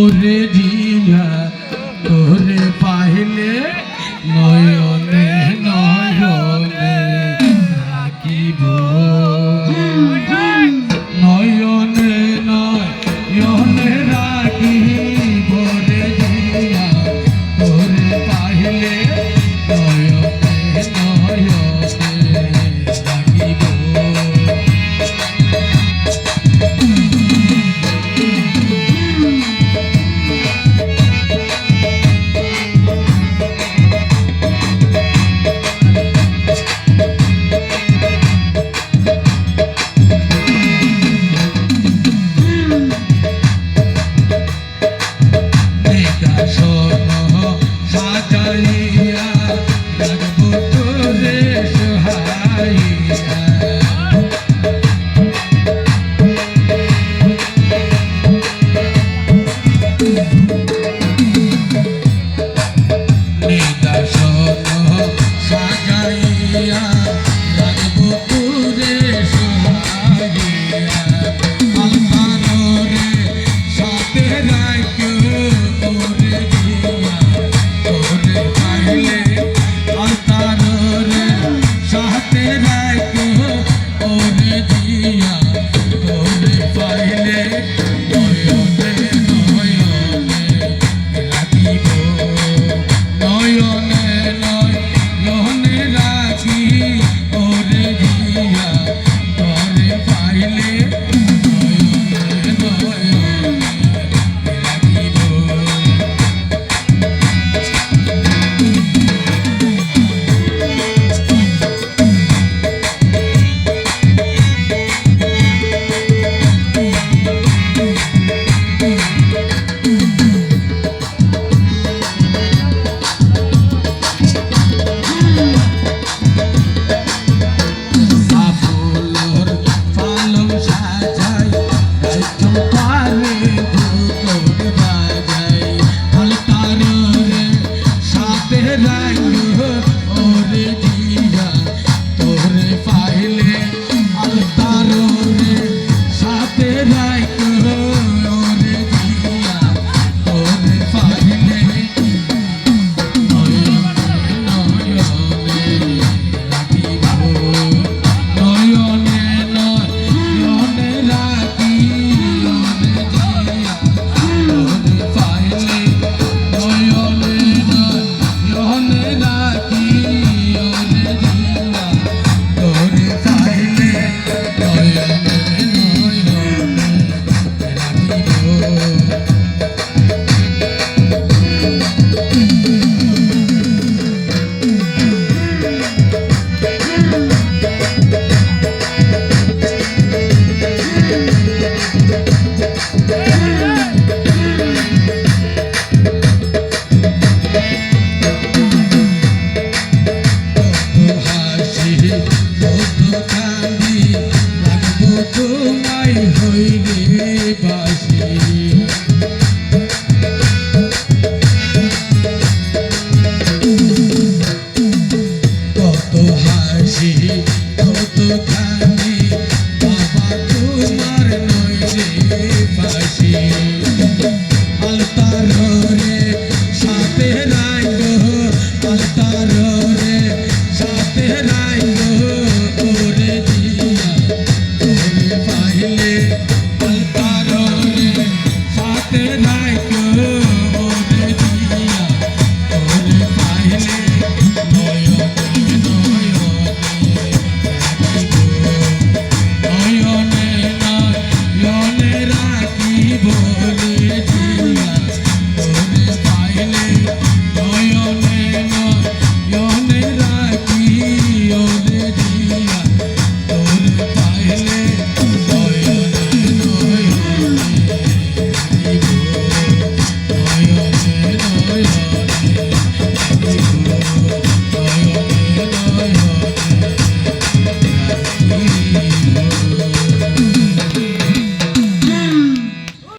মোরে জিয়া তোরে পাহিলে নয়নে নয়নে থাকিব। নয়নে নয়নে রাখিব রে জিয়া তোরে পাহিলে নয়নে নয়নে রাখব ওরে Oh,